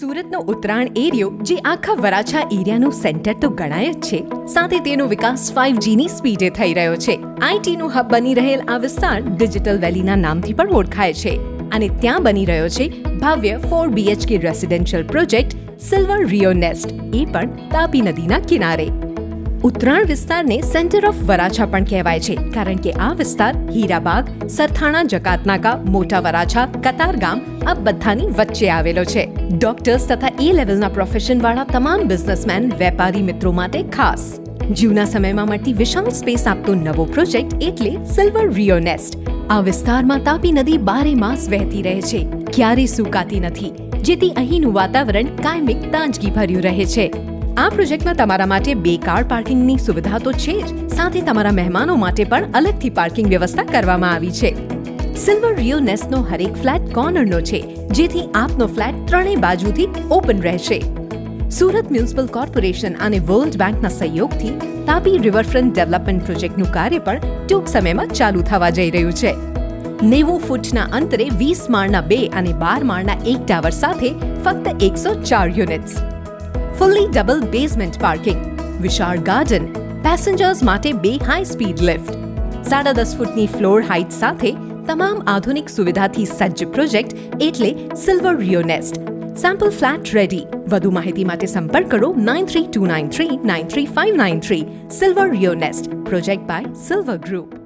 સુરતનો ઉત્તરાયણ એરિયો જે આખા વરાછા એરિયાનું સેન્ટર તો ગણાય જ છે. સાથે તેનો વિકાસ ફાઇવ સ્પીડે થઈ રહ્યો છે. આઈટીનું હબ બની રહેલ આ વિસ્તાર ડિજિટલ વેલીના નામથી પણ ઓળખાય છે. અને ત્યાં બની રહ્યો છે ભવ્ય four BHK residential project Silver Rio Nest એ પણ તાપી નદીના કિનારે. ઉત્તરાયણ વિસ્તારને સેન્ટર ઓફ વરાછા પણ કહેવાય છે. કારણ કે આ વિસ્તાર હીરાબાગ, સરથાણા, જકાતનાકા, મોટા વરાછા કતારગામ આ બધાની વચ્ચે આવેલો છે. ડોક્ટર્સ તથા એ લેવલના પ્રોફેશન વાળા તમામ બિઝનેસમેન વેપારી મિત્રો માટે ખાસ. જૂના સમયમાં મળતી વિશાળ સ્પેસ આપતો નવો પ્રોજેક્ટ એટલે સિલ્વર રિયોનેસ્ટ આ વિસ્તારમાં તાપી નદી બારે માસ વહેતી રહે છે. ક્યારેય સુકાતી નથી. જેથી અહીંનું વાતાવરણ કાયમિક તાજગી ભર્યું રહે છે. આ પ્રોજેક્ટમાં તમારા માટે બે કાર પાર્કિંગની સુવિધા તો છે જ. સાથે તમારા મહેમાનો માટે પણ અલગથી પાર્કિંગ વ્યવસ્થા કરવામાં આવી છે. સિલ્વર રિયો નેસ્ટનો હરેક ફ્લેટ કોર્નરનો છે, જેથી આપનો ફ્લેટ ત્રણેય બાજુથી ઓપન રહેશે. સુરત મ્યુનિસિપલ કોર્પોરેશન અને વર્લ્ડ બેંકના સહયોગથી તાપી રિવરફ્રન્ટ ડેવલપમેન્ટ પ્રોજેક્ટનું કાર્ય પણ ટૂંક સમયમાં ચાલુ થવા જઈ રહ્યું છે. નેવું ફૂટના અંતરે વીસ માળના બે અને બાર માળના એક ટાવર સાથે ફક્ત એકસો ચાર units fully double basement parking વિશાળ ગાર્ડન પેસેન્જર્સ માટે બે હાઈ સ્પીડ લિફ્ટ સાડા દસ ફૂટની ફ્લોર હાઇટ સાથે તમામ આધુનિક સુવિધાથી સજ્જ પ્રોજેક્ટ એટલે Silver Rio Nest sample flat ready વધુ માહિતી માટે સંપર્ક કરો nine three two nine three nine three five nine three Silver Rio Nest project by Silver Group